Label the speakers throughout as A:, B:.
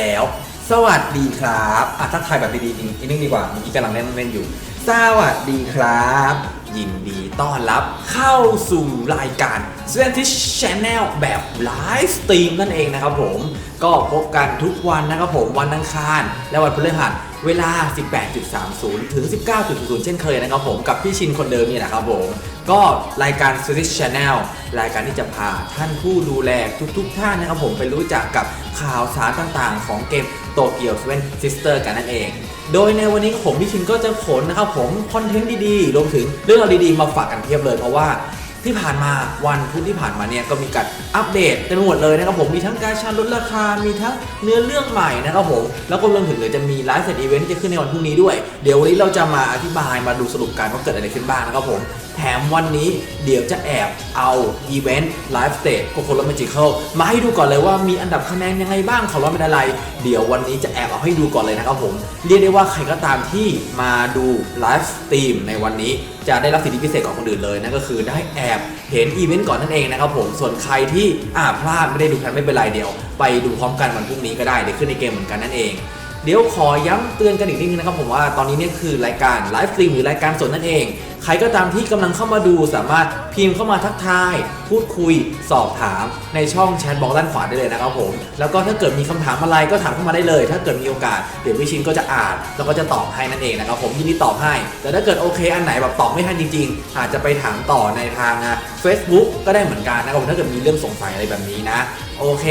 A: แล้ว สวัสดีครับอะทักทายแบบดีๆอีกนิดนึงดีกว่าเมื่อกี้กำลังเล่นเล่นอยู่ สวัสดีครับ ยินดีต้อนรับเข้าสู่รายการ s w e n t i s Channel แบบไลฟ์สตรีมนั่นเองนะครับผม ก็พบกันทุกวันนะครับผมวันอังคาร และวันพฤหัส เวลา 18.30 ถึง 19.00 เช่นเคยนะครับผมกับพี่ชินคนเดิมนี่แหละครับผม ก็รายการ s w i s Channel รายการที่จะพาท่านผู้ดูแลทุกๆท่านนะครับผมไปรู้จักกับข่าวสารต่างๆ ของเกมโตเกียว Seven Sister กันนั่นเอง โดยในวันนี้ผมพี่ชินก็จะขนนะครับผมคอนเทนต์ดีๆ รวมถึงเรื่องราวดีๆ มาฝากกันเพียบเลยเพราะว่า ที่ผ่านมาวันพุธที่ผ่านมาเนี่ยก็มีการอัปเดตเต็มไปหมดเลยนะครับผมมีทั้งการชาลดราคา มีทั้งเนื้อเรื่องใหม่นะครับผมแล้วก็รวมถึงเดี๋ยวจะมีไลฟ์เซตอีเวนท์ที่จะขึ้นในวันพรุ่งนี้ด้วย เดี๋ยววันนี้เราจะมาอธิบายมาดูสรุปการว่าเกิดอะไรขึ้นบ้างนะครับผมแถมวันนี้เดี๋ยวจะแอบเอาอีเวนต์ไลฟ์สเตจโคโคโลมาจิเคิลมาให้ดูก่อนเลยว่ามีอันดับคะแนนยังไงบ้างของเราเป็นอะไร เดี๋ยววันนี้จะแอบเอาให้ดูก่อนเลยนะครับผม เรียกได้ว่าใครก็ตามที่มาดูไลฟ์สตรีมในวันนี้ จะได้รับสิทธิพิเศษกว่าคนอื่นเลยนั่นก็คือได้แอบเห็นอีเวนต์ก่อนนั่นเองนะครับผมส่วนใครที่อ่าพลาดไม่ได้ดูกันไม่เป็นไรเดี๋ยว ไปดูพร้อมกันวันพรุ่งนี้ก็ได้เดี๋ยวขึ้นในเกมเหมือนกันนั่นเองเดี๋ยวขอย้ำเตือนกันอีกนิดนึงนะครับผมว่าตอนนี้เนี่ยคือรายการไลฟ์สตรีมหรือรายการสดนั่นเอง ใครก็ตามที่กำลังเข้ามาดูสามารถพิมพ์เข้ามาทักทาย พูดคุย สอบถามในช่องแชทบอกด้านขวาได้เลยนะครับผม แล้วก็ถ้าเกิดมีคำถามอะไรก็ถามเข้ามาได้เลย ถ้าเกิดมีโอกาสเดี๋ยววิชินก็จะอ่าน แล้วก็จะตอบให้นั่นเองนะครับผมยินดีตอบให้ แต่ถ้าเกิดโอเคอันไหนแบบตอบไม่ทันจริงๆ อาจจะไปถามต่อในทางเฟซบุ๊กก็ได้เหมือนกันนะครับผมถ้าเกิดมีเรื่องสงสัยอะไรแบบนี้นะโอเค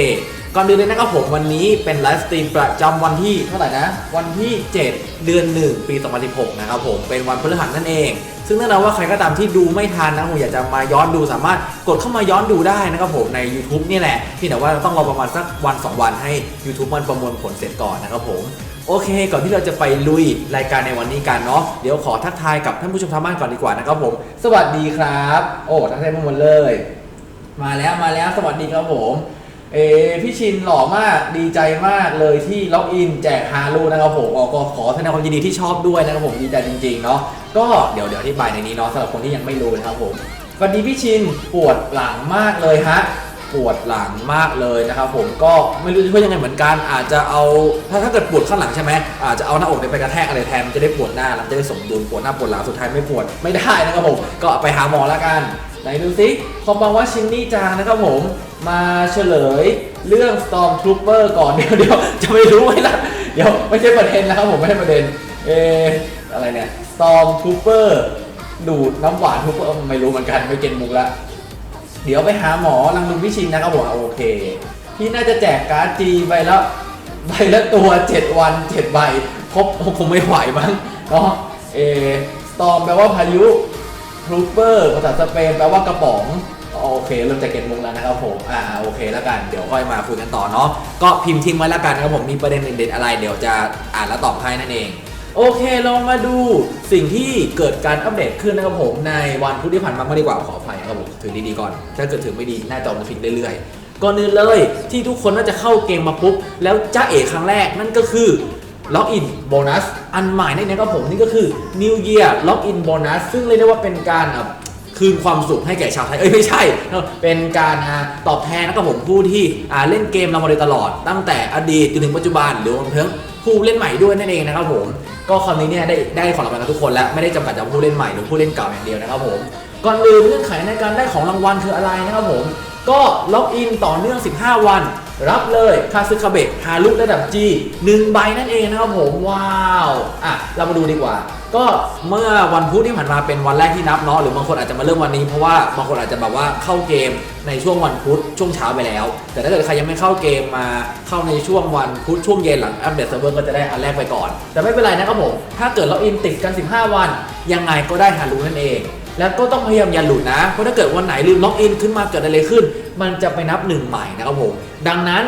A: ก่อนอื่นเลยนะครับผมวันนี้เป็นไลฟ์สตรีมประจำวันที่เท่าไหร่นะ วันที่ 7 เดือน 1 ปี 2016 นะครับผมเป็นวันพฤหัสนั่นเอง ซึ่งแน่นอนว่าใครก็ตามที่ดูไม่ทันนะผมอยากจะมาย้อนดูสามารถกดเข้ามาย้อนดูได้นะครับผมใน YouTube นี่แหละที่แต่ว่าต้องรอประมาณสักวัน 2 วันให้ YouTube มันประมวลผลเสร็จก่อนนะครับผมโอเค ก่อนที่เราจะไปลุยรายการในวันนี้กันเนาะเดี๋ยวขอทักทายกับท่านผู้ชมทางบ้านก่อนดีกว่านะครับผม สวัสดีครับ โอ้ทักทายมาหมดเลย มาแล้วมาแล้วสวัสดีครับผม เอพี่ชินหล่อมากดีใจมากเลยที่ล็อกอินแจกฮารูนะครับผมออก็ขอแสดงความยินดีที่ชอบด้วยนะครับผมดีใจจริงๆเนาะก็เดี๋ยวเดี๋ยวอธิบายในนี้เนาะสำหรับคนที่ยังไม่รู้นะครับผมวัสดีพี่ชินปวดหลังมากเลยฮะปวดหลังมากเลยนะครับผมก็ไม่รู้จะช่วยยังไงเหมือนกัน อาจจะเอาถ้าถ้าเกิดปวดข้างหลังใช่ไหมอาจจะเอาหน้าอกไปกระแทกอะไรแทนมันจะได้ปวดหน้าแล้วจะได้สมดุลปวดหน้าปวดหลังสุดท้ายไม่ปวดไม่ได้นะครับผมก็ไปหาหมอแล้วกัน ไหนดูสิคอมบังว่าชินนี่จางนะครับผม มาเฉลยเรื่อง Storm Trooper ก่อนเดี๋ยวเดี๋ยวจะไม่รู้ไหมล่ะ เดี๋ยวไม่ใช่ประเด็นนะครับผมไม่ใช่ประเด็น เอออะไรเนี่ย Storm Trooper ดูดน้ำหวาน Trooper ไม่รู้เหมือนกันไม่เก็นมุกละ เดี๋ยวไปหาหมอลังลุงพิชินนะครับผมโอเค พี่น่าจะแจกการ์ดจีไปแล้วใบละตัว 7 วัน 7 ใบครบคงไม่ไหวมั้งเนาะเอสตอมแปลว่าพายุ ทรูเปอร์ภาษาสเปนแปลว่ากระป๋องโอเคเริ่มจะเก็ตมุกแล้วนะครับผมอ่าโอเคแล้วกันเดี๋ยวค่อยมาคุยกันต่อเนาะก็พิมพ์ทิ้งไว้แล้วกันนะครับผมมีประเด็นเด็ดๆอะไร เดี๋ยวจะอ่านแล้วตอบให้นั่นเองโอเคเรามาดูสิ่งที่เกิดการอัปเดตขึ้นนะครับผมในวันพุธที่ผ่านมาไม่ดีกว่าขออภัยครับผมถือดีๆก่อน ถ้าเกิดถือไม่ดีหน้าจอมันพลิกเรื่อยๆก่อนอื่นเลยที่ทุกคนน่าจะเข้าเกมมาปุ๊บแล้วจ้าเอ๋ครั้งแรกนั่นก็คือ ล็อกอินโบนัสอันใหม่ในนเองครับผมนี่ก็คือ New Year Login Bonus ซึ่งเรียกได้ว่าเป็นการคืนความสุขให้แก่ชาวไทย เอ้ยไม่ใช่ เป็นการตอบแทนนะครับผมผู้ที่เล่นเกมเรามาโดยตลอด ตั้งแต่อดีตจนถึงปัจจุบันหรือรวมถึงผู้เล่นใหม่ด้วยนั่นเองนะครับผม ก็คราวนี้เนี่ยได้ได้ของรางวัลกันทุกคนแล้วไม่ได้จำกัดเฉพาะผู้เล่นใหม่หรือผู้เล่นเก่าอย่างเดียวนะครับผม ก่อนอื่นเงื่อนไขในการได้ของรางวัลคืออะไรนะครับผม ก็ล็อกอินต่อเนื่อง 15 วัน รับเลยคาซึคาเบะฮารุระดับ G 1ใบนั่นเองนะครับผม ว้าว อะ เรามาดูดีกว่า ก็เมื่อวันพุธที่ผ่านมาเป็นวันแรกที่นับเนาะหรือบางคนอาจจะมาเริ่มวันนี้เพราะว่าบางคนอาจจะแบบว่าเข้าเกมในช่วงวันพุธช่วงเช้าไปแล้ว แต่ถ้าเกิดใครยังไม่เข้าเกมมาเข้าในช่วงวันพุธช่วงเย็นหลังอัปเดตเซิร์ฟเวอร์ก็จะได้อันแรกไปก่อน แต่ไม่เป็นไรนะครับผมถ้าเกิดล็อกอินติดกัน 15 วันยังไงก็ได้ฮารุนั่นเอง แล้วก็ต้องพยายามอย่าหลุดนะ เพราะถ้าเกิดวันไหนลืมล็อกอินขึ้นมาเกิดอะไรขึ้น มันจะไปนับหนึ่งใหม่นะครับผม ดังนั้น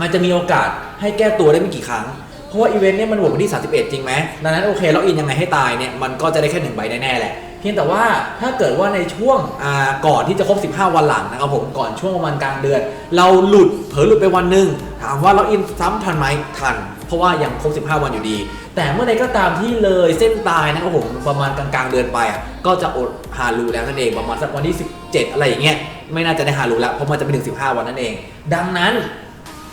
A: มันจะมีโอกาสให้แก้ตัวได้ไม่กี่ครั้ง เพราะว่าอีเวนต์เนี่ยมันโหวตวันที่ 31 จริงไหมดังนั้นโอเคล็อกอินยังไงให้ตายเนี่ยมันก็จะได้แค่หนึ่งใบแน่ๆแหละเพียงแต่ว่าถ้าเกิดว่าในช่วงอ่าก่อนที่จะครบ 15 วันหลังนะครับผมก่อนช่วงประมาณกลางเดือน เราหลุดเผลอหลุดไปวันหนึ่งถามว่าล็อกอินซ้ำทันไหมทัน เพราะว่ายังครบ 15 วันอยู่ดี แต่เมื่อใดก็ตามที่เลยเส้นตายนะครับผมประมาณกลางๆเดือนไปอะก็จะอดฮารูแล้วนั่นเองประมาณสักวันที่ 17 อะไรอย่างเงี้ยไม่น่าจะได้ฮารูแล้วเพราะมันจะไปถึง 15 วันนั่นเอง ดังนั้น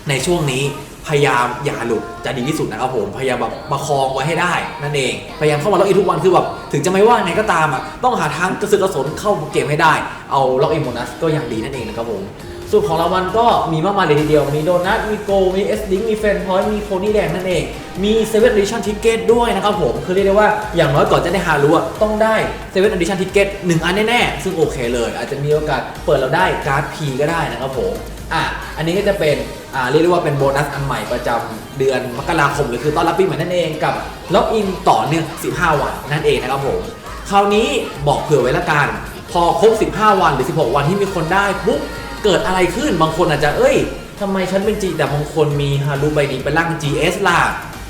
A: ในช่วงนี้พพยายามอย่าหลุดจะดีที่สุดนะครับผมพยายามแบบประคองไว้ให้ได้นั่นเอง พยายามเข้ามาล็อกอินทุกวันคือแบบถึงจะไม่ว่าไงก็ตามอะต้องหาทางกระสือกระสนเข้าเกมให้ได้ เอาล็อกอินโบนัสก็ยังดีนั่นเองนะครับผม ส่วนของรางวัลก็มีมากมายเลยทีเดียว มีโดนัท มีโก มีเอสดิงมีเฟนพอยต์มีโคนี่แดงนั่นเอง มีเซเว่นดิชั่นทิเกตด้วยนะครับผม คือเรียกได้ว่าอย่างน้อยก่อนจะได้ฮารุอะต้องได้เซเว่นดิชั่นทิเกตหนึ่งอันแน่ๆ ซึ่งโอเคเลย อาจจะมีโอกาสเปิดเราได้การ์ด P ก็ได้นะครับผม อะ อันนี้ก็จะเป็น อ่า เรียกได้ว่าเป็นโบนัสอันใหม่ประจำเดือนมกราคมหรือคือต้อนรับปีใหม่นั่นเองกับล็อกอินต่อเนื่อง 15 วันนั่นเองนะครับผม คราวนี้บอกเผื่อไว้ละกัน พอครบ 15 วันหรือ 16 วันที่มีคนได้ปุ๊บ เกิดอะไรขึ้นบางคนอาจจะเอ้ยทำไมฉันเป็น G แต่บางคนมีฮารุใบนี้เป็นร่าง GS ล่ะ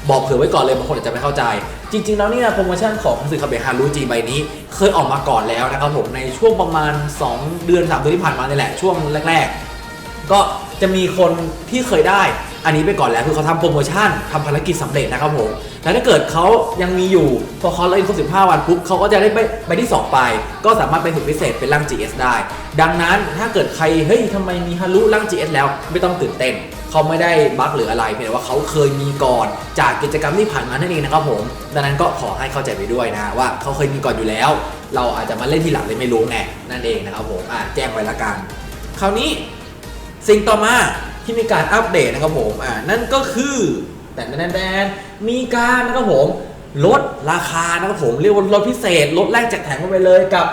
A: บอกเผื่อไว้ก่อนเลยบางคนอาจจะไม่เข้าใจ จริง ๆ แล้วเนี่ยโปรโมชั่นของสื่อคาเบฮารุ G ใบนี้ เคยออกมาก่อนแล้วนะครับผมในช่วงประมาณ 2 เดือน3เดือนที่ผ่านมานี่แหละช่วงแรก ๆ ก็จะมีคนที่เคยได้ อันนี้ไปก่อนแล้วคือเขาทำโปรโมชั่นทำภารกิจสำเร็จนะครับผม แล้วถ้าเกิดเขายังมีอยู่ พอเขาเล่นครบ15 วันปุ๊บเขาก็จะได้ไปไปที่ 2 ไป ก็สามารถเป็นสุดพิเศษเป็นร่าง GS ได้ ดังนั้นถ้าเกิดใครเฮ้ยทำไมมีฮารุร่าง GS แล้วไม่ต้องตื่นเต้นเขาไม่ได้บั๊กหรืออะไรเพียงแต่ว่าเขาเคยมีก่อนจากกิจกรรมที่ผ่านมานั่นเองนะครับผม ดังนั้นก็ขอให้เข้าใจไปด้วยนะว่าเขาเคยมีก่อนอยู่แล้ว เราอาจจะมาเล่นทีหลังเลยไม่รู้ไงนั่นเองนะครับผมอะแจ้งไว้ละกัน คราวนี้สิ่งต่อมาที่มีการอัปเดตนะครับผมอ่านั่นก็คือ แต่แดนแดนมีการนะครับผมลดราคานะครับผมเรียกว่าลดพิเศษลดแรกแจกแถมกันไปเลยกับ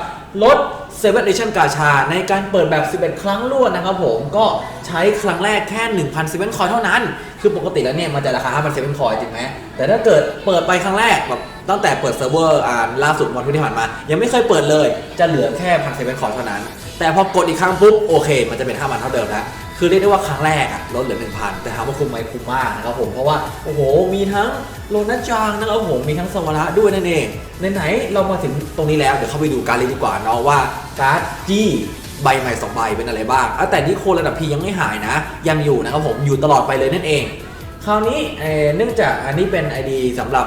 A: ลด7 Edition กาชา ในการเปิดแบบ 11 ครั้งรวดนะครับผมก็ใช้ครั้งแรกแค่1,007คอยเท่านั้น คือปกติแล้วเนี่ยมันจะราคา5,007คอยจริงไหมแต่ถ้าเกิดเปิดไปครั้งแรกแบบตั้งแต่เปิดเซิร์ฟเวอร์อ่าล่าสุดวันที่ผ่านมา ยังไม่เคยเปิดเลยจะเหลือแค่1,007คอยเท่านั้น แต่พอกดอีกครั้งปุ๊บโอเค มันจะเป็น5,000เท่าเดิมแล้ว คือเรียกได้ว่าครั้งแรกอะลดเหลือ 1,000 แต่ถามว่าคุ้มไหมคุ้มมากนะครับผมเพราะว่าโอ้โหมีทั้งโลนัจางนะครับผมมีทั้งสวาระด้วยนั่นเองไหนๆเรามาถึงตรงนี้แล้วเดี๋ยวเข้าไปดูการเลยดีกว่าเนาะว่าการ์ดจี้ใบใหม่สองใบเป็นอะไรบ้างแต่นี่โคนระดับพียังไม่หายนะ ยังอยู่นะครับผมอยู่ตลอดไปเลยนั่นเอง คราวนี้เนื่องจากอันนี้เป็น ID สำหรับ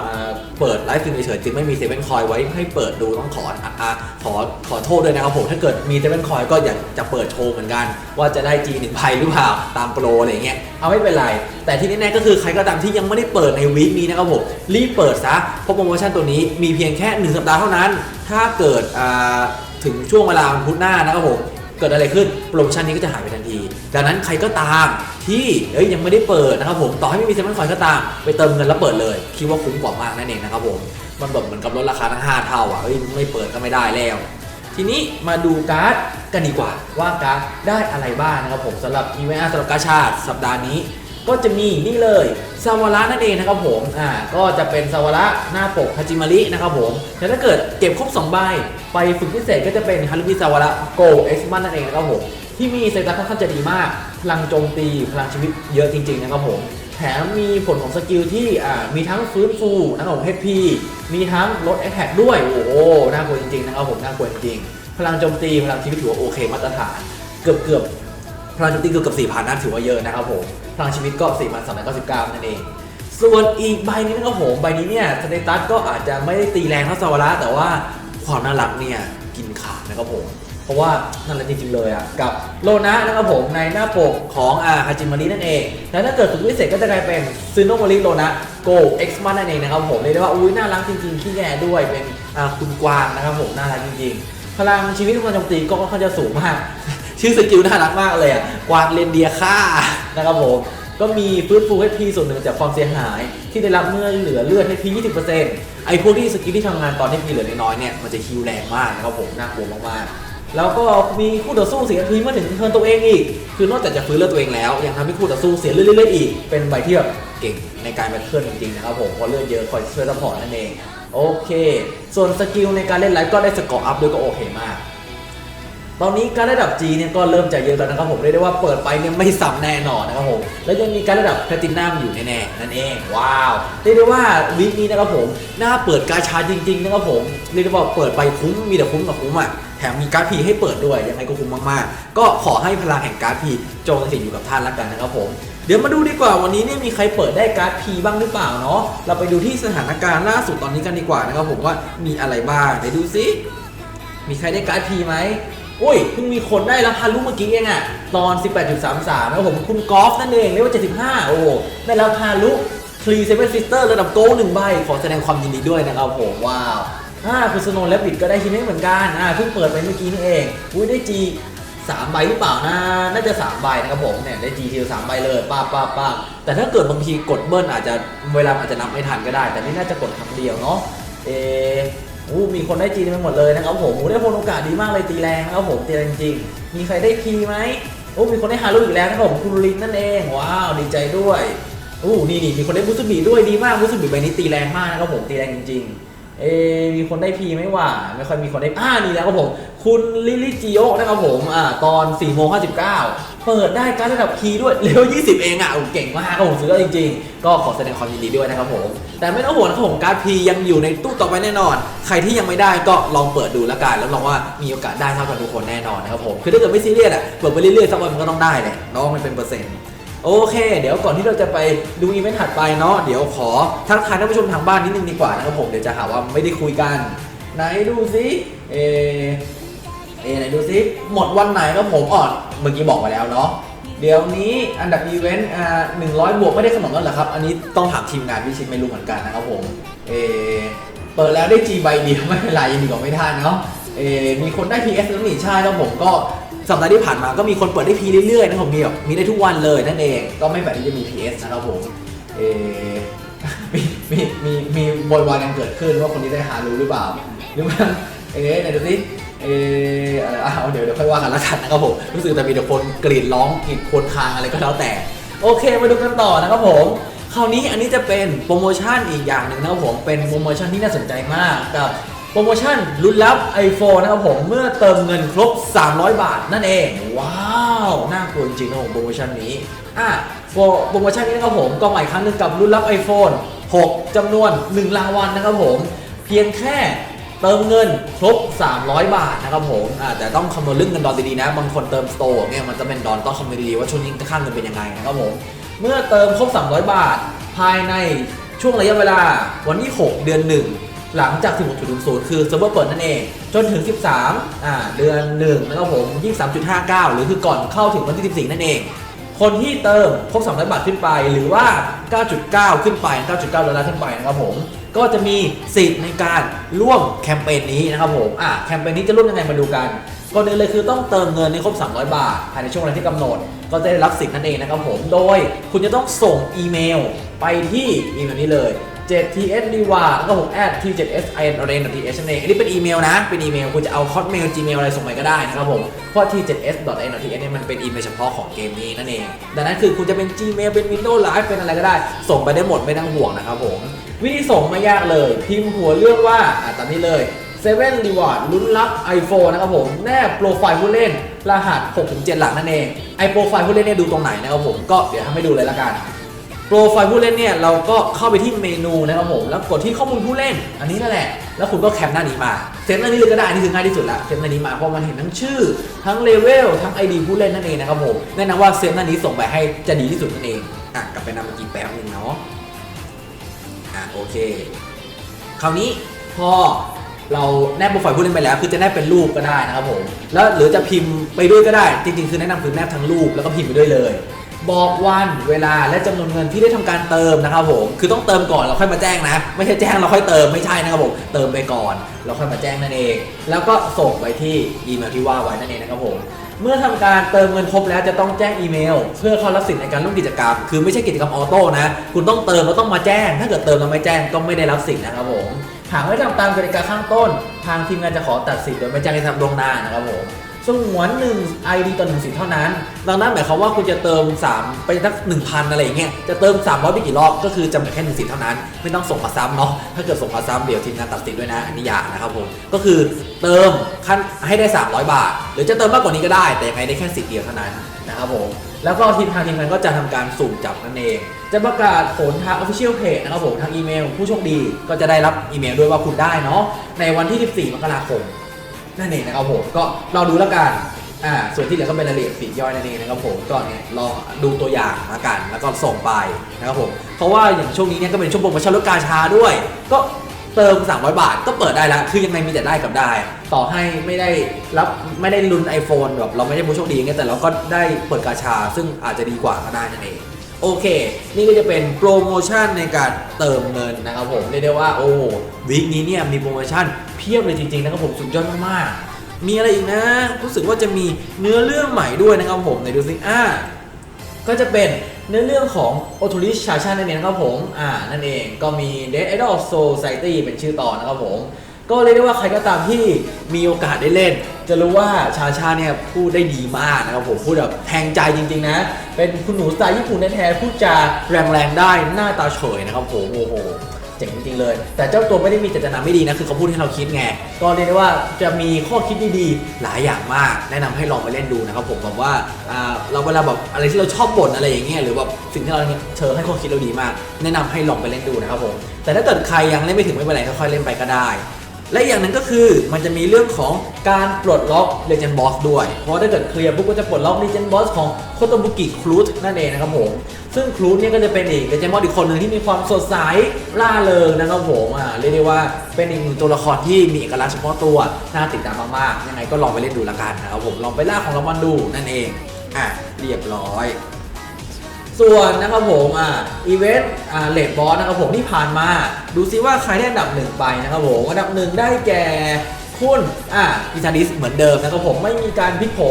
A: เปิดไลฟ์สตรีมเฉยๆจึงไม่มีเซเว่นคอยไว้ให้เปิดดูต้องขออะขอขอโทษด้วยนะครับผมถ้าเกิดมีเซเว่นคอยก็อยากจะเปิดโชว์เหมือนกัน ว่าจะได้ G หนึ่งใบหรือเปล่าตามโปรอะไรเงี้ยเอาไม่เป็นไร แต่ที่แน่ๆก็คือใครก็ตามที่ยังไม่ได้เปิดในวีคนี้นะครับผมรีบเปิดซะเพราะโปรโมชั่นตัวนี้มีเพียงแค่ 1 สัปดาห์เท่านั้น ถ้าเกิดถึงช่วงเวลาวันพุธหน้านะครับผมเกิดอะไรขึ้นโปรโมชั่นนี้ก็จะหายไปทันที ดังนั้นใครก็ตาม ที่เอ้ยยังไม่ได้เปิดนะครับผมต่อให้ไม่มีเซมอนคอยก็ตามไปเติมเงินแล้วเปิดเลย คิดว่าคุ้มกว่ามากนั่นเองนะครับผมมันแบบเหมือนกับลดราคาทั้ง5เท่าอะเอ้ยไม่เปิดก็ไม่ได้แล้วทีนี้มาดูการ์ดกันดีกว่าว่าการ์ดได้อะไรบ้างนะครับผมสำหรับอีเวนต์สำหรับกาชาดสัปดาห์นี้ ก็จะมีนี่เลยซาวระนั่นเองนะครับผมอ่าก็จะเป็นซาวระหน้าปกฮาจิมารินะครับผมแต่ถ้าเกิดเก็บครบ2ใบไปฝึกพิเศษก็จะเป็นฮารุมิซาวระโกเอ็กซ์มันนั่นเองนะครับผมที่มีเซตัสค่อนข้างจะดีมาก พลังโจมตีพลังชีวิตเยอะจริง ๆ นะครับผมแถมมีผลของสกิลที่มีทั้งฟื้นฟูนะครับผม HP มีทั้งลดแอ t แทกด้วย โอ้โหน่ากลัวจริงๆนะครับผมน่ากลัวจริงๆพลังโจมตีพลังชีวิตถือว่าโอเคมาตรฐาน เกือบเกือบๆพลังโจมตีเกือบกับ4,000นั่นถือว่าเยอะนะครับผมพลังชีวิตก็4,399นั่นเองส่วนอีกใบนี้นะครับผมใบนี้เนี่ยสเตตัสก็อาจจะไม่ได้ตีแรงเท่าซาวาระแต่ว่าความน่ารักเนี่ยกินขาดนะครับผม ราะว่านั่นแหละจริงๆเลยอะกับโลนะนะครับผมในหน้าปกของอาฮาจิมารินั่นเองแล้วถ้าเกิดฝึกพิเศษก็จะกลายเป็นซึโนมาริโลนะโกเอ็กซ์มันนั่นเองนะครับผมเรียกได้ว่าอุ้ยน่ารักจริงๆขี้แง่ด้วยเป็นอ่าคุณกวางนะครับผมน่ารักจริงๆ พลังชีวิตพลังโจมตีก็ค่อนข้างจะสูงมาก ชื่อสกิลน่ารักมากเลยอะกวางเรนเดียค่านะครับผมก็มีฟื้นฟู HP ส่วนหนึ่งจากความเสียหาย ที่ได้รับเมื่อเหลือเลือด HP 20%ไอ้พวกที่สกิลที่ทำงานตอน HP เหลือน้อยๆเนี่ยมันจะฮิวแรงมากนะครับผมน่ากลัวมากๆ แล้วก็มีคู่ต่อสู้เสีย HP เมื่อถึงเทิร์นตัวเองอีก คือนอกจากจะฟื้นเลือดตัวเองแล้วยังทำให้คู่ต่อสู้เสียเลือดเรื่อยๆอีก เป็นใบที่แบบเก่งในการแบทเทิลจริงๆนะครับผมเพราะเลือดเยอะคอยช่วยซัพพอร์ตนั่นเอง โอเค ส่วนสกิลในการเล่นไลฟ์ก็ได้สกอร์อัพด้วยก็โอเคมาก ตอนนี้การระดับ G เนี่ยก็เริ่มจะเยอะแล้วนะครับผมเรียกได้ว่าเปิดไปเนี่ยไม่ซ้ำแน่นอนนะครับผมแล้วยังมีการระดับแพลตินัมอยู่แน่ๆนั่นเองว้าวเรียกได้ว่าวีคนี้นะครับผมน่าเปิดกาชาจริงๆนะครับผมเรียกได้ว่าเปิดไปคุ้มมีแต่คุ้มกับคุ้มอะแถมมีการ์ดพีให้เปิดด้วยยังไงก็คุ้มมากๆ ก็ขอให้พลังแห่งการ์ดพีจงสถิตอยู่กับท่านละกันนะครับผมเดี๋ยวมาดูดีกว่าวันนี้เนี่ยมีใครเปิดได้การ์ดพีบ้างหรือเปล่าเนาะเราไปดูที่สถานการณ์ล่าสุดตอนนี้กันดีกว่านะครับผมว่ามีอะไรบ้างเดี๋ยวดูซิมีใครได้การ์ดพีไหม อุ้ยเพิ่งมีคนได้ราคาลูกเมื่อกี้เองอะตอน 18.33นะครับผมคุณกอล์ฟนั่นเองเรียกว่า75 โอ้โหได้ราคาลูกคลีเซเว่นซิสเตอร์ระดับโก้หนึ่งใบ ขอแสดงความยินดีด้วยนะครับผม ว้าวอ่าคุณสโนว์และบิดก็ได้ชิ้นนี้เหมือนกันอ่าเพิ่งเปิดไปเมื่อกี้นี่เอง อุ้ยได้จีสามใบหรือเปล่านะ น่าจะสามใบนะครับผมเนี่ยได้จีทีสามใบเลยป้าป้าป้าแต่ถ้าเกิดบางทีกดเบิ้ลอาจจะเวลาอาจจะนับไม่ทันก็ได้ แต่นี่น่าจะกดครั้งเดียวเนาะเอ ออู้มีคนได้จีนไปหมดเลยนะครับผมโอ้ได้พลโอกาสดีมากเลยตีแรงนะครับผมตีแรงจริง มีใครได้พีไหมโอ้มีคนได้ฮารุอีกแล้วนะครับผมคุณลินนั่นเองว้าวดีใจด้วยอู้นี่นี่มีคนได้บุสบีด้วยดีมากบุสบีใบนี้ตีแรงมากนะครับผมตีแรงจริง ๆ เอมีคนได้พีไหมวะไม่ค่อยมีคนได้อ่านี่แล้วครับผม คุณลิลิจิโอนะครับผมอ่าตอน4โมง59เปิดได้การระดับพีด้วยเร็ว 20 เองอะโอ้เก่งมากครับผมสุดยอจริง ๆ ก็ขอแสดงความยินดีด้วยนะครับผม แต่ไม่ต้องห่วงนะครับผมการพียังอยู่ในตู้ต่อไปแน่นอน ใครที่ยังไม่ได้ก็ลองเปิดดูแล้วกันแล้วลองว่ามีโอกาสได้เท่ากันทุกคนแน่นอนนะครับผมคือถ้าเกิดไม่ซีเรียสอะเปิดไปเรื่อยๆสักวันมันก็ต้องได้แหละน้องมันเป็นเปอร์เซ็นต์ โอเค เดี๋ยวก่อนที่เราจะไปดูอีเวนต์ถัดไปเนาะเดี๋ยวขอทักทายท่านผู้ชมทางบ้านนิดนึงดีกว่านะครับผมเดี๋ยวจะหาว่าไม่ได้คุยกัน ไหนดูซิเอเอไหนดูซิหมดวันไหนครับผมอ่อนเมื่อกี้บอกไปแล้วเนาะเดี๋ยวนี้อันดับอีเวนต์อ่าหนึ่งร้อยบวกไม่ได้กำหนดแล้วเหรอครับ อันนี้ต้องถามทีมงานวิชิตไม่รู้เหมือนกันนะครับผมเอเปิดแล้วได้ G ใบเดียวไม่เป็นไรยังดีกว่าไม่ได้เนาะเอมีคนได้ PS แล้วนี่ใช่ครับผมก็ สัปดาห์ที่ผ่านมาก็มีคนเปิดได้ P เรื่อยๆนะครับผมมีแบบมีได้ทุกวันเลยนั่นเองก็ไม่แบบที่จะมี PS นะครับผมเอมีมีมีมีโวยวายกันเกิดขึ้นว่าคนนี้ได้หารู้หรือเปล่าหรือว่าเอ๊ะไหนดูสิเอออเอาเดี๋ยวเดี๋ยวค่อยว่ากันละกันนะครับผมรู้สึกแต่มีแต่คนกรีดร้องกรีดครวรคางอะไรก็แล้วแต่ โอเคมาดูกันต่อนะครับผมคราวนี้อันนี้จะเป็นโปรโมชั่นอีกอย่างหนึ่งนะครับผมเป็นโปรโมชั่นที่น่าสนใจมากกับ โปรโมชั่นลุ้นรับ iPhone นะครับผมเมื่อเติมเงินครบ 300 บาทนั่นเอง ว้าว น่ากลัวจริงๆนะผมโปรโมชั่นนี้อะโปรโมชั่นนี้นะครับผมก็ใหม่ครั้งหนึ่งกับลุ้นรับ iPhone 6จำนวน 1 รางวัลนะครับผม เพียงแค่เติมเงินครบ 300 บาทนะครับผมอ่าแต่ต้องคำนวณเรื่องเงินดอลดีๆนะ บางคนเติมสโตร์เนี่ยมันจะเป็นดอลต้องคำนวณดีๆว่าช่วงนี้ค่าเงินเป็นยังไงนะครับผม เมื่อเติมครบ 300 บาท ภายในช่วงระยะเวลาวันที่ 6 เดือน 1 หลังจาก 16.00คือเซิร์ฟเวอร์เปิดนั่นเอง จนถึง 13อ่าเดือน1นะครับผม 23.59 หรือคือก่อนเข้าถึงวันที่ 14 นั่นเอง คนที่เติมครบ300 บาทขึ้นไป หรือว่า 9.9 ขึ้นไป 9.9 ดอลลาร์ขึ้นไปนะครับผม ก็จะมีสิทธิ์ในการร่วมแคมเปญนี้นะครับผม อะแคมเปญนี้จะร่วมยังไงมาดูกันก่อนอื่นเลยคือต้องเติมเงินในครบ 300 บาท ภายในช่วงเวลาที่กำหนด ก็จะได้รับสิทธิ์นั่นเองนะครับผม โดยคุณจะต้องส่งอีเมลไปที่อีเมลนี้เลย 7ts r e w a r d แล้วก็ผม at t7sin r a n th นั่นเองอันนี้เป็นอีเมลนะ เป็นอีเมล คุณจะเอา hotmail gmail อะไรส่งไปก็ได้นะครับผม เพราะ t7s.in th เนี่ยมันเป็นอีเมลเฉพาะของเกมนี้นั่นเอง ดังนั้นคือคุณจะเป็น gmail เป็น windows live เป็นอะไรก็ได้ ส่งไปได้หมดไม่ต้องห่วงนะครับผม วิธีส่งไม่ยากเลย พิมพ์หัวเรื่องว่าอะตามนี้เลย7 Reward ลุ้นรับ iPhone นะครับผมแนบโปรไฟล์ผู้เล่น รหัส 6-7 หลักนั่นเองไอโปรไฟล์ผู้เล่นเนี่ยดูตรงไหนนะครับผมก็เดี๋ยวทำให้ดูเลยละกัน โปรไฟล์ผู้เล่นเนี่ยเราก็เข้าไปที่เมนูนะครับผมแล้วกดที่ข้อมูลผู้เล่น อันนี้นั่นแหละ แล้วคุณก็แคปหน้านี้มาเซฟหน้านี้เลยก็ได้อันนี่คือง่ายที่สุดละเซฟหน้านี้มาเพราะมันเห็นทั้งชื่อ ทั้งเลเวลทั้ง ID ผู้เล่นนั่นเองนะครับผมแนะนำว่าเซฟหน้านี้ส่งไปให้จะดีที่สุดนั่นเองอะกลับไปนำเมื่อกี้แป๊บนึงเนาะอะโอเค คราวนี้พอเราแนบโปรไฟล์ผู้เล่นไปแล้ว คือจะแนบเป็นรูปก็ได้นะครับผมแล้วหรือจะพิมพ์ไปด้วยก็ได้ จริงๆ คือแนะนำคือแนบทั้งรูปแล้วก็พิมพ์ไปด้วยเลย บอกวันเวลาและจำนวนเงินที่ได้ทำการเติมนะครับผมคือต้องเติมก่อนเราค่อยมาแจ้งนะ ไม่ใช่แจ้งเราค่อยเติมไม่ใช่นะครับผมเติมไปก่อนเราค่อยมาแจ้งนั่นเอง แล้วก็ส่งไปที่อีเมลที่ว่าไว้นั่นเองนะครับผมเมื่อทำการเติมเงินครบแล้วจะต้องแจ้งอีเมล เพื่อเข้ารับสิทธิ์ในการร่วมกิจกรรม คือไม่ใช่กิจกรรมออโต้นะ คุณต้องเติมแล้วต้องมาแจ้ง ถ้าเกิดเติมแล้วไม่แจ้งก็ไม่ได้รับสิทธิ์นะครับผมหากไม่ทำตามกติกาข้างต้น ทางทีมงานจะขอตัดสิทธิ์โดยไม่แจ้งให้ทราบล่วงหน้านะครับผม สงวน1 ID ต่อ1สิทธิ์เท่านั้นดังนั้นหมายความว่าคุณจะเติม 3 ไปสัก1,000อะไรอย่างเงี้ยจะเติม 300ไปกี่รอบก็คือจำกัดแค่1สิทธิ์เท่านั้น ไม่ต้องส่งมาซ้ำเนาะถ้าเกิดส่งมาซ้ำเดี๋ยวทีมงานตัดสิทธ์ด้วยนะอันนี้อย่านะครับผมก็คือเติมขั้นให้ได้ 300 บาท หรือจะเติมมากกว่านี้ก็ได้ แต่ยังไงได้แค่สิทธิ์เดียวเท่านั้นนะครับผมแล้วก็ทีมทางทีมงานก็จะทำการสุ่มจับนั่นเอง จะประกาศผลทาง Official Page นะครับผมทางอีเมล ผู้โชคดีก็จะได้รับอีเมลด้วยว่าคุณได้เนาะในวันที่ 14 มกราคม นั่นเองนะครับผมก็ราดูแล้วกันอ่าส่วนที่เหลือก็เป็นรายละเอียดปลีกย่อยนั่นเองนะครับผมก็เนี่ยลองดูตัวอย่างละกันแล้วก็ส่งไปนะครับผมเพราะว่าอย่างช่วงนี้เนี่ยก็เป็นช่วงโปรโมชั่นลดกาชาด้วย ก็เติม 300 บาทก็เปิดได้แล้วคือยังไงมีแต่ได้กับได้ ต่อให้ไม่ได้รับไม่ได้ลุ้น iPhone แบบเราไม่ได้ผู้โชคดีงเงี้ยแต่เราก็ได้เปิดกาชา ซึ่งอาจจะดีกว่าก็ได้นั่นเอง โอเค นี่ก็จะเป็นโปรโมชั่นในการเติมเงินนะครับผมเรียกได้ว่าโอ้วีคนี้เนี่ยมีโปรโมชั่นเพียบเลยจริงๆนะครับผมสุดยอดมากๆมีอะไรอีกนะ รู้สึกว่าจะมีเนื้อเรื่องใหม่ด้วยนะครับผมไหนดูสิอ่าก็จะเป็นเนื้อเรื่องของ o t o r i s h a s h a นั่นเองนะครับผม อ่า นั่นเอง ก็มี Dead Idol Society เป็นชื่อตอนนะครับผม ก็เรียกได้ว่าใครก็ตามที่มีโอกาสได้เล่น จะรู้ว่าชาชาเนี่ยพูดได้ดีมากนะครับผมพูดแบบแทงใจจริงๆนะ เป็นคุณหนูสไตล์ญี่ปุ่นแท้ๆพูดจาแรงๆได้หน้าตาเฉยนะครับผมโอ้โหเจ๋งจริงๆเลย แต่เจ้าตัวไม่ได้มีเจตนาไม่ดีนะ คือเขาพูดให้เราคิดไง ก็เรียกได้ว่าจะมีข้อคิดดีๆ หลายอย่างมาก แนะนำให้ลองไปเล่นดูนะครับผมแบบว่าเราเวลาแบบอะไรที่เราชอบบ่นอะไรอย่างเงี้ยหรือแบบสิ่งที่เราเนี่ยเธอให้ข้อคิดเราดีมาก แนะนำให้ลองไปเล่นดูนะครับผมแต่ถ้าเกิดใครยังเล่นไม่ถึงไม่เป็นไรค่อยๆเล่นไปก็ได้ และอย่างหนึ่งก็คือมันจะมีเรื่องของการปลดล็อก Legend Boss ด้วย เพราะถ้าเกิดเคลียร์ปุ๊บก็จะปลดล็อก Legend Boss ของโคโตบุกิครูดนั่นเองนะครับผม ซึ่งครูดเนี่ยก็จะเป็นอีก Legend Boss อีกคนหนึ่งที่มีความสดใสล่าเริงนะครับผมอ่าเรียกได้ว่าเป็นอีกหนึ่งตัวละครที่มีเอกลักษณ์เฉพาะตัวน่าติดตามมากๆยังไงก็ลองไปเล่นดูละกันนะครับผมลองไปล่าของรางวัลดูนั่นเองอะเรียบร้อย ส่วนนะครับผมอ่าอีเวนต์อ่าเลดบอสนะครับผมที่ผ่านมา ดูซิว่าใครได้อันดับหนึ่งไปนะครับผมอันดับหนึ่งได้แก่คุณอ่าอิตาลิสเหมือนเดิมนะครับผมไม่มีการพลิกโผ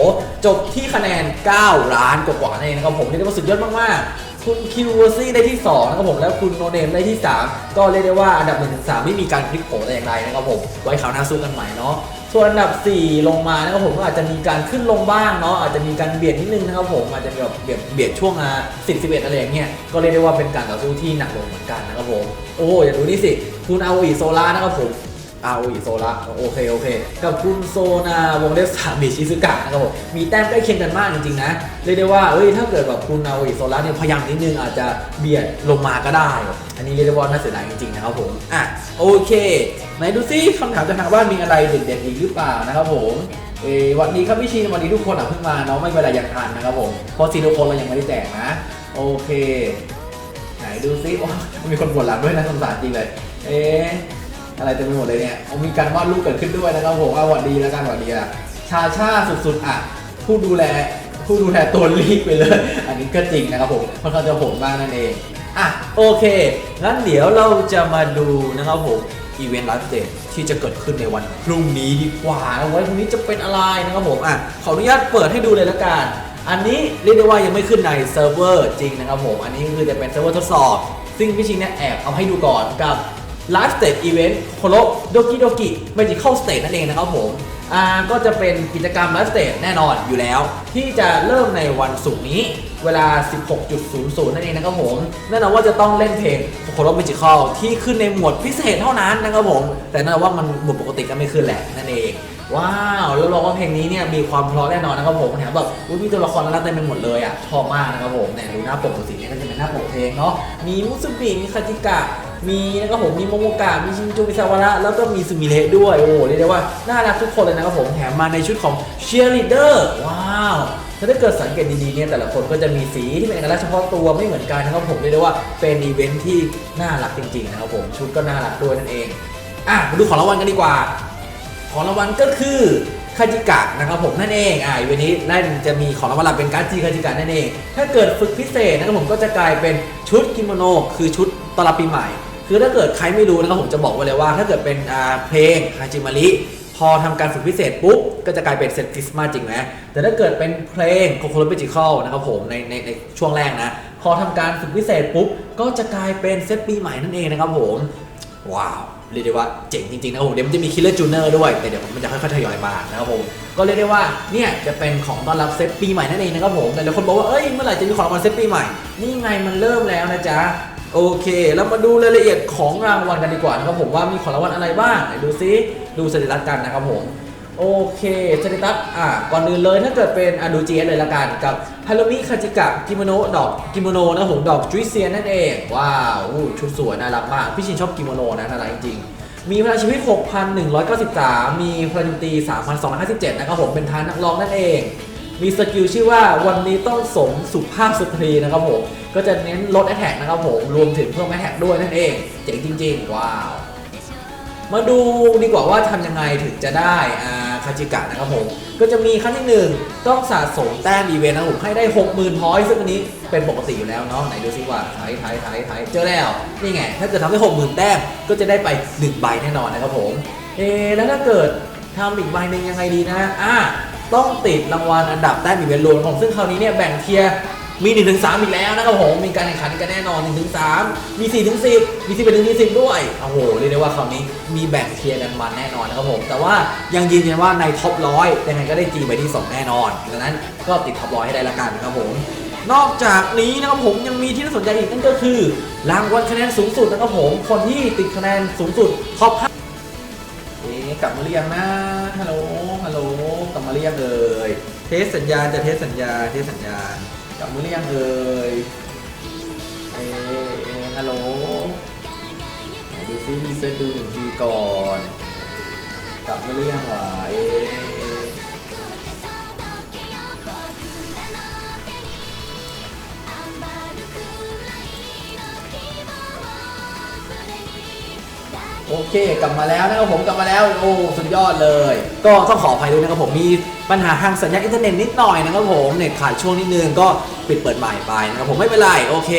A: จบที่คะแนน 9 ล้านกว่าๆนั่นเองนะครับผมเรียกได้ว่าสุดยอดมากๆ คุณคิวเวอร์ซี่ได้ที่ 2 นะครับผมแล้วคุณโนเนมได้ที่ 3 ก็เรียกได้ว่าอันดับ1ถึง3ไม่มีการพลิกโผแต่อย่างไรนะครับผม ไว้คราวหน้าสู้กันใหม่เนาะ ส่วนอันดับ 4 ลงมานะครับผมก็อาจจะมีการขึ้นลงบ้างเนาะอาจจะมีการเบียดนิดนึงนะครับผมอาจจะมีแบบเบียดเบียดช่วงอะสิบสิบเอ็ดอะไรอย่างเงี้ยก็เรียกได้ว่าเป็นการต่อสู้ที่หนักลงเหมือนกันนะครับผมโอ้อย่าดูนี่สิคุณเอาอีโซล่านะครับผม อาอีโซล่าโอเคโอเค กับคุณโซนาวงเล็บสามบิชิซึกะนะครับผมมีแต้มใกล้เคียงกันมากจริงๆนะเรียกได้ว่าเอ้ยถ้าเกิดแบบคุณอาอีโซล่าเนี่ยพยายามนิดนึงอาจจะเบียดลงมาก็ได้ อันนี้เรียกได้ว่าน่าเสียดายจริงๆนะครับผมอะโอเคไหนดูซิคำถามจากทางบ้านมีอะไรเด็ดๆอีกหรือเปล่านะครับผมเออวันนี้ครับพี่ชีนวันนี้ทุกคนอะเพิ่งมาเนาะไม่เป็นไรอยากทานนะครับผมเพราะซีโนโคนเรายังไม่ได้แจกนะโอเค ไหนดูซิโอ้มีคนปวดหลังด้วยนะสงสารจริงเลย เอ๊ อะไรเต็มไปหมดเลยเนี่ยเอามีการวาดรูปเกิดขึ้นด้วยนะครับผมอะหวัดดีแล้วกันหวัดดีอะชาชาสุดๆอะผู้ดูแลผู้ดูแลตัวรีบไปเลย อันนี้ก็จริงนะครับผมค่อนข้าจะโหดมากนั่นเองอะโอเค งั้นเดี๋ยวเราจะมาดูนะครับผมอีเวนต์ไลฟ์เดทที่จะเกิดขึ้นในวันพรุ่งนี้ดีกว่านะวันพรุ่งนี้จะเป็นอะไรนะครับผมอะขออนุญาตเปิดให้ดูเลยละกัน อันนี้เรียกได้ว่ายังไม่ขึ้นในเซิร์ฟเวอร์จริงนะครับผม อันนี้คือจะเป็นเซิร์ฟเวอร์ทดสอบ ซึ่งพี่ชิงเนี่ยแอบเอาให้ดูก่อนกับ ไลฟ์สเตจอีเวนต์โคโรโดกิโดกิ Magical Stage นั่นเองนะครับผมอ่าก็จะเป็นกิจกรรมไลฟ์สเตจแน่นอนอยู่แล้ว ที่จะเริ่มในวันศุกร์นี้เวลา 16.00 นั่นเองนะครับผมแน่นอนว่าจะต้องเล่นเพลงโคโรมิจิคอลที่ขึ้นในหมวดพิเศษเท่านั้นนะครับผม แต่แน่นอนว่ามันหมวดปกติก็ไม่ขึ้นแหละนั่นเอง ว้าวแล้วเราว่าเพลงนี้เนี่ยมีความเพราะแน่นอนนะครับผมแถมแบบอุ๊ยมีตัวละครน่ารักเต็มไปหมดเลยอะชอบมากนะครับผมเนี่ยดูหน้าปกปกติเนี่ยก็จะเป็นหน้าปกเพลงเนาะมีมุสุบิมีคาจิกะมีนะครับผมมีโมโมกะมีชินจูมิซาวาระแล้วก็มีซูมิเระด้วยโอ้โหเรียกได้ว่าน่ารักทุกคนเลยนะครับผมแถมมาในชุดของเชียร์ลีดเดอร์ว้าวถ้าได้เกิดสังเกตดีๆเนี่ยแต่ละคนก็จะมีสีที่เป็นเอกลักษณ์เฉพาะตัวไม่เหมือนกันนะครับผมเรียกได้ว่าเป็นอีเวนท์ที่น่ารักจริงๆนะครับผมชุดก็น่ารักด้วยนั่นเองอะมาดูของรางวัลกันดีกว่า ของรางวัลก็คือคาจิกะนะครับผมนั่นเองอ่าวันนี้นั่นจะมีของรางวัลหลักเป็นการ์ดจีคาจิกะนั่นเอง ถ้าเกิดฝึกพิเศษนะครับผมก็จะกลายเป็นชุดกิโมโนคือชุดตอนรับปีใหม่ คือถ้าเกิดใครไม่รู้นะครับผมจะบอกไว้เลยว่า ถ้าเกิดเป็นอ่าเพลงฮาจิมาริพอทำการฝึกพิเศษปุ๊บ ก็จะกลายเป็นเซตคริสต์มาสจริงไหมแต่ถ้าเกิดเป็นเพลงโคโคโรเบจิคอลนะครับผมในในในช่วงแรกนะ พอทำการฝึกพิเศษปุ๊บ ก็จะกลายเป็นเซตปีใหม่นั่นเองนะครับผม ว้าว เรียกได้ว่าเจ๋งจริงๆนะครับผมเดี๋ยวมันจะมีคิลเลอร์จูเนอร์ด้วยแต่เดี๋ยวมันจะค่อยๆทยอยมานะครับผมก็เรียกได้ว่าเนี่ยจะเป็นของต้อนรับเซตปีใหม่นั่นเองนะครับผมแต่หลายคนบอกว่าเอ้ยเมื่อไหร่จะมีของรางวัลเซตปีใหม่นี่ไงมันเริ่มแล้วนะจ๊ะโอเคแล้วมาดูรายละเอียดของรางวัลกันดีกว่านะครับผมว่ามีของรางวัลอะไรบ้างไหนดูซิดูสถิติกันนะครับผม โอเคสเตตัสอะก่อนอื่นเลยถ้าเกิดเป็นอะดูจีเลยละกันกับฮารุมิคาจิกะกิโมโนดอกกิโมโนนะครับผมดอกจุยเซียนนั่นเอง ว้าวชุดสวยน่ารักมาก พี่ชินชอบกิโมโนนะน่ารักจริงๆมีพลังชีวิต 6,193 มีพลังดนตรี3,257 นะครับผมเป็นทานนักร้องนั่นเอง มีสกิลชื่อว่าวันนี้ต้องสมสุภาพสตรีนะครับผม ก็จะเน้นลดแอ t แทกนะครับผม รวมถึงเพิ่มแอ t แทกด้วยนั่นเอง เจ๋งจริง ๆ ว้าว มาดูดีกว่าว่าทำยังไงถึงจะได้อาคาจิกะนะครับผม ก็จะมีขั้นที่หนึ่งต้องสะสมแต้มอีเวนต์นะครับผมให้ได้ 60,000พอยต์ซึ่งอันนี้เป็นปกติอยู่แล้วเนาะไหนดูซิว่าไทยไทยไทยไทยเจอแล้ว นี่ไง ถ้าเกิดทำได้ 60,000 แต้มก็จะได้ไป 1 ใบแน่นอนนะครับผมเอแล้วถ้าเกิดทำอีกใบหนึ่งยังไงดีนะอะต้องติดรางวัลอันดับแต้มอีเวนต์รวมของซึ่งคราวนี้เนี่ยแบ่งเทียร์ มี1นถึงสอีกแล้วนะครับผมมีการแข่งขันกันแน่นอน1นถึงสมี4ถึงสิมี10ถึง20ด้วยโอ้โหเรียกได้ว่าคราวนี้มีแบ่งเทียร์กันมันแน่นอนนะครับผมแต่ว่ายังยืนยันว่าในท็อปร้อยยังไงก็ได้จีไปที่2แน่นอนดังนั้นก็ติดท็อปร้อยให้ได้ละกันนะครับผมนอกจากนี้นะครับผมยังมีที่น่าสนใจอีกนั่นก็คือรางวัลคะแนนสูงสุดนะครับผมคนที่ติดคะแนนสูงสุดท็อปเอ๊ะกลับมาหรือยังนะฮัลโหลฮัลโหลกลับมาหรือยังเอ่ยเทสสัญญาณจะเทสสัญญาณเทสสัญญาณ มาหรือยังเอ่ยเอเอฮัลโหลไหนดูซิรีเซ็ตดูหนึ่งทีก่อน กลับมาหรือยังวะเอ๊ะ โอเค กลับมาแล้วนะครับผมกลับมาแล้วโอ้สุดยอดเลย ก็ต้องขออภัยด้วยนะครับผมมีปัญหาทางสัญญาณอินเทอร์เน็ตนิดหน่อยนะครับผมเน็ตขาดช่วงนิดนึงก็ปิดเปิดใหม่ไปนะครับผมไม่เป็นไรโอเค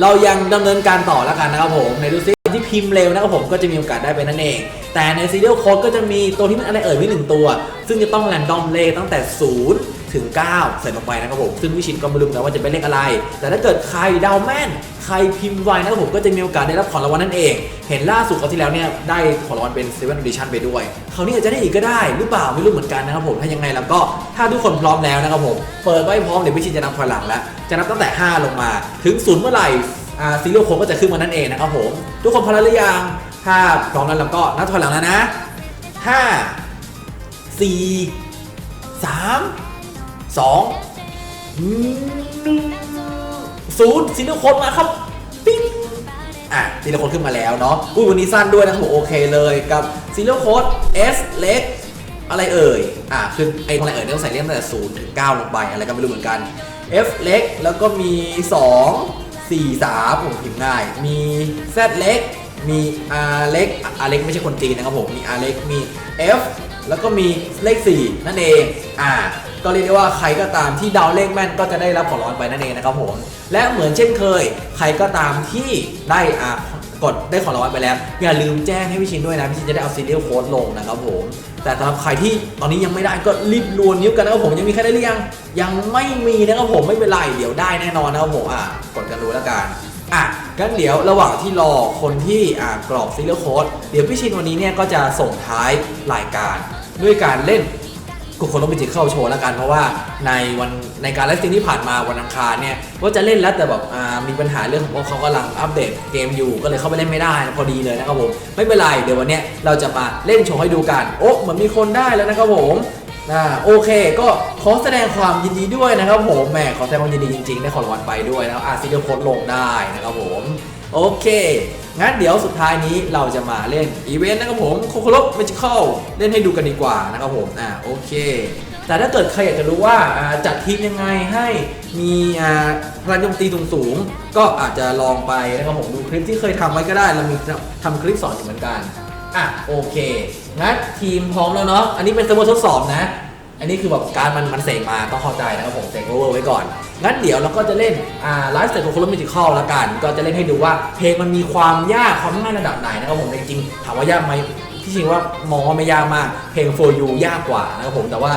A: เรายังดำเนินการต่อแล้วกันนะครับผมในดูซิที่พิมพ์เร็วนะครับผมก็จะมีโอกาสได้ไปนั่นเอง แต่ในซีเรียลโค้ดก็จะมีตัวที่มันอะไรเอ่ยไว้หนึ่งตัว ซึ่งจะต้องแรนดอมเลขตั้งแต่0 ถึง 9 ใส่ลงไปนะครับผมซึ่งวิชินก็ไม่รู้นะว่าจะเป็นเลขอะไร แต่ถ้าเกิดใครเดาแม่น ใครพิมพ์ไวนะครับผมก็จะมีโอกาสได้รับของรางวัลนั่นเอง เห็นล่าสุดคราที่แล้วเนี่ยได้ของรางวัลเป็น7 Edition ไปด้วยคราวนี้อาจจะได้อีกก็ได้หรือเปล่าไม่รู้เหมือนกันนะครับผมถ้ายังไงแล้วก็ถ้าทุกคนพร้อมแล้วนะครับผมเปิดไว้พร้อมเดี๋ยววิชินจะนับถอยหลังแล้วจะนับตั้งแต่ 5 ลงมาถึงศูนย์เมื่อไหร่ซีเรียลโค้ดก็จะขึ้นมานั่นเองนะครับผมทุกคนพร้อมแล้วหรือยังถ้าพร้อมแล้วเราก็นับถอยหลังแล้วนะห้าสี่ สองหนึ่งศูนย์ซีเรียลโค้ดมาครับปิ้งอะซีเรียลโค้ดขึ้นมาแล้วเนาะอุ้ยวันนี้สั้นด้วยนะครับผมโอเคเลยกับซีเรียลโค้ด S เล็กอะไรเอ่ย อะคือไอ้อะไรเอ่ยต้องใส่เลขตั้งแต่ศูนย์ถึงเก้าลงไปอะไรก็ไม่รู้เหมือนกัน F เล็กแล้วก็มี2 4 3ผมพิมพ์ง่าย มี Z เล็กมี R เล็ก R เล็กไม่ใช่คนจีนนะครับผม มี R เล็กมี F แล้วก็มีเลข 4 นั่นเอง อ่า ก็เรียกได้ว่าใครก็ตามที่ดาวเลขแม่นก็จะได้รับของรางวัลไปนั่นเองนะครับผม และเหมือนเช่นเคย ใครก็ตามที่ได้อ่ากดได้ของรางวัลไปแล้ว อย่าลืมแจ้งให้พี่ชินด้วยนะ พี่ชินจะได้เอาซีเรียลโค้ดลงนะครับผม แต่สำหรับใครที่ตอนนี้ยังไม่ได้ก็รีบรวนนิ้วกันนะครับผมยังมีใครได้หรือยังยังไม่มีนะครับผมไม่เป็นไรเดี๋ยวได้แน่นอนนะครับผมอะกดกันดูแล้วกันอะงั้นเดี๋ยวระหว่างที่รอคนที่อ่ากรอกซีเรียลโค้ดเดี๋ยวพี่ชินวันนี้เนี่ยก็จะส่งท้ายรายการ ด้วยการเล่น กูคนต้องไปจิตเข้าโชว์แล้วกันเพราะว่าในวันในการไลฟ์สตรีมที่ผ่านมาวันอังคารเนี่ยว่าจะเล่นแล้วแต่แบบมีปัญหาเรื่องของว่าเขากำลังอัปเดตเกมอยู่ก็เลยเข้าไปเล่นไม่ได้พอดีเลยนะครับผมไม่เป็นไรเดี๋ยววันนี้เราจะมาเล่นโชว์ให้ดูกันโอ้เหมือนมีคนได้แล้วนะครับผมอ่าโอเคก็ขอแสดงความยินดีด้วยนะครับผมแหมขอแสดงความยินดีจริงๆได้ของรางวัลไปด้วยนะครับอาซีเดียโค้ดลงได้นะครับผมโอเค งั้นเดี๋ยวสุดท้ายนี้เราจะมาเล่นอีเวนต์นะครับผมโคโคโรเมจิคอลเล่นให้ดูกันดีกว่านะครับผมอ่าโอเค แต่ถ้าเกิดใครอยากจะรู้ว่าจัดทีมยังไงให้มีอ่าพลังโจมตีสูงๆก็อาจจะลองไปนะครับผมดูคลิปที่เคยทำไว้ก็ได้เรามีทำคลิปสอนอยู่เหมือนกันอะโอเคงั้นทีมพร้อมแล้วเนาะอันนี้เป็นเซอร์เวอร์ทดสอบนะ อันนี้คือแบบการมันมันเสกมาต้องเข้าใจนะครับผมเสกโอเวอร์ไว้ก่อน งั้นเดี๋ยวเราก็จะเล่นอ่าไลฟ์สไตล์โคโลมิจิคอลละกัน ก็จะเล่นให้ดูว่าเพลงมันมีความยากความง่ายระดับไหนนะครับผมจริงๆถามว่ายากไหมพี่ชิงว่ามองว่าไม่ยากมาก เพลง for you ยากกว่านะครับผมแต่ว่า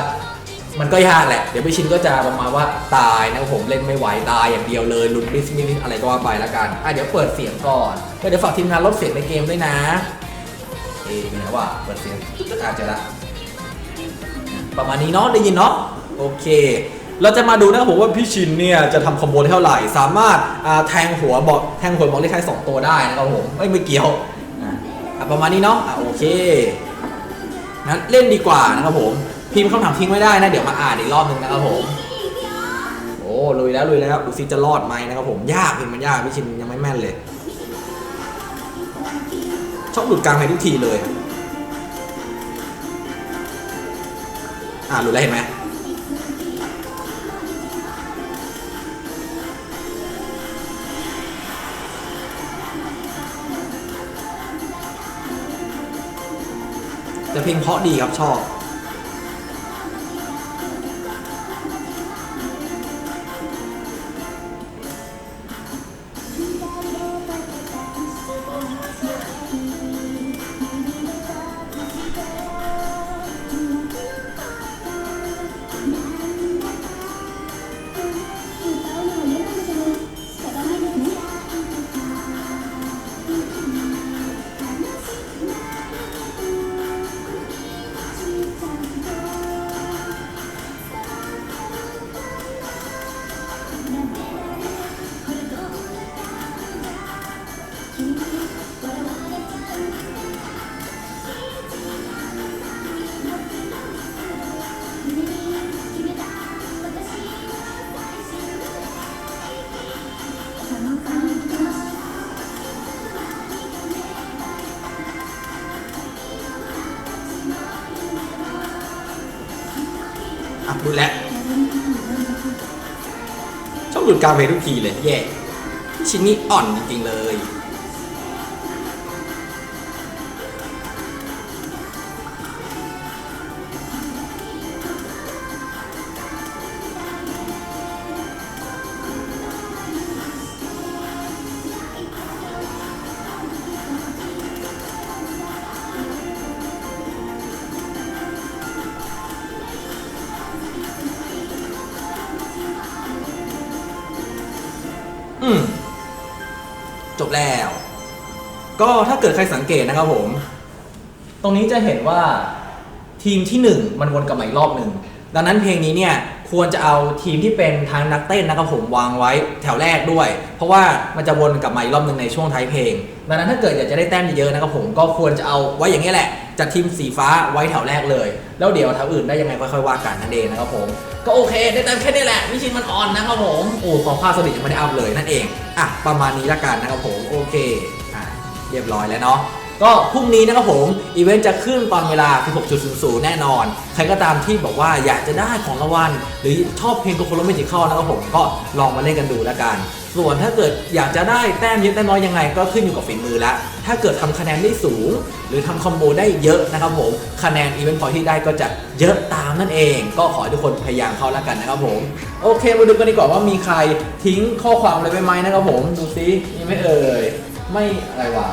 A: มันก็ยากแหละ เดี๋ยวพี่ชินก็จะประมาณว่าตายนะครับผมเล่นไม่ไหวตายอย่างเดียวเลยลุดมิสมิสอะไรก็ว่าไปละกันอะเดี๋ยวเปิดเสียงก่อนก็เดี๋ยวฝากทีมงานลดเสียงในเกมด้วยนะเอ๊ะมีนะว่าเปิดเสียงอาจจะละประมาณนี้เนาะได้ยินเนาะโอเค เราจะมาดูนะครับผมว่าพี่ชินเนี่ยจะทำคอมโบได้เท่าไหร่ สามารถอ่าแทงหัวบอกแทงหัวบอกเลขท้ายสองตัวได้นะครับผมไม่ไม่เกี่ยวอะประมาณนี้เนาะอะโอเคงั้นเล่นดีกว่านะครับผม พิมพ์คำถามทิ้งไว้ได้นะเดี๋ยวมาอ่านอีกรอบหนึ่งนะครับผมโอ้ลุยแล้วลุยแล้วดูซิจะรอดไหมนะครับผมยากเพลงมันยากพี่ชินยังไม่แม่นเลยชอบหลุดกลางไปทุกทีเลย อ่าหลุดแล้วเห็นไหม
B: แต่เพลงเพราะดีครับชอบ หลุดกลารเพลงทุกทีเลยแย่ชิ้นนี้อ่อนจริงๆเลย อืมจบแล้ว ก็ถ้าเกิดใครสังเกตนะครับผม
A: ตรงนี้จะเห็นว่าทีมที่หนึ่งมันวนกลับมาอีกรอบหนึ่ง
B: ดังนั้นเพลงนี้เนี่ย ควรจะเอาทีมที่เป็นทางนักเต้นนะครับผมวางไว้แถวแรกด้วย เพราะว่ามันจะวนกลับมาอีกรอบหนึ่งในช่วงท้ายเพลง
A: ดังนั้นถ้าเกิดอยากจะได้แต้มเยอะๆนะครับผมก็ควรจะเอา
B: ไว้อย่างนี้แหละจัดทีมสีฟ้าไว้แถวแรกเลย
A: แล้วเดี๋ยวแถวอื่นได้ยังไงค่อยๆว่ากันนั่นเองนะครับผมก็โอเคได้แต้มแค่นี้แหละวิชินมันอ่อนนะครับผม
B: โอ้ของภาคสลิดยังไม่ได้อัพเลยนั่นเองอะประมาณนี้ละกันนะครับผมโอเคอะเรียบร้อยแล้วเนาะ ก็พรุ่งนี้นะครับผมอีเวนต์จะขึ้นตอนเวลา 16.00 แน่นอน ใครก็ตามที่บอกว่าอยากจะได้ของรางวัลหรือชอบเพลงโคโคโรเมจิคอลนะครับผมก็ลองมาเล่นกันดูแล้วกัน ส่วนถ้าเกิดอยากจะได้แต้มเยอะแต้มน้อยยังไง ก็ขึ้นอยู่กับฝีมือละถ้าเกิดทำคะแนนได้สูง หรือทำคอมโบได้เยอะนะครับผมคะแนนอีเวนต์พอที่ได้ก็จะเยอะตามนั่นเอง ก็ขอให้ทุกคนพยายามเข้าแล้วกันนะครับผมโอเคมาดูกันดีกว่าว่ามีใครทิ้งข้อความอะไรไปไหมนะครับผมดูซิมีไม่เอ่ยไม่อะไรวะ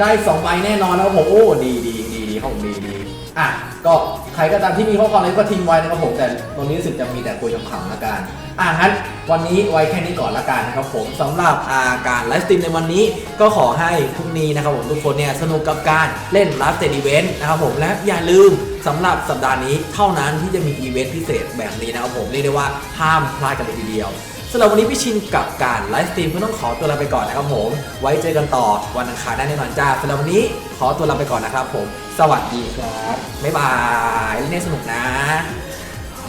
B: ได้2ใบแน่นอนนะครับผมโอ้ดีดีดีดีครับผมดีดีอะก็ใครก็ตามที่มีข้อความอะไรก็ทิ้งไว้นะครับผมแต่ตรงนี้รู้สึกจะมีแต่คุยขำๆละกันอะงั้นวันนี้ไว้แค่นี้ก่อนละกันนะครับผมสำหรับอาการไลฟ์สตรีมในวันนี้ก็ขอให้พรุ่งนี้นะครับผมทุกคนเนี่ยสนุกกับการเล่นไลฟ์สตรีมอีเวนต์นะครับผมและอย่าลืมสำหรับสัปดาห์นี้เท่านั้นที่จะมีอีเวนต์พิเศษแบบนี้นะครับผมเรียกได้ว่าห้ามพลาดกันเลยทีเดียว สำหรับวันนี้พี่ชินกับการไลฟ์สตรีมก็ต้องขอตัวลาไปก่อนนะครับผม ไว้เจอกันต่อวันอังคารได้แน่นอนจ้าสำหรับวันนี้ขอตัวลาไปก่อนนะครับผม สวัสดีครับ บ๊ายบายเล่นสนุกนะ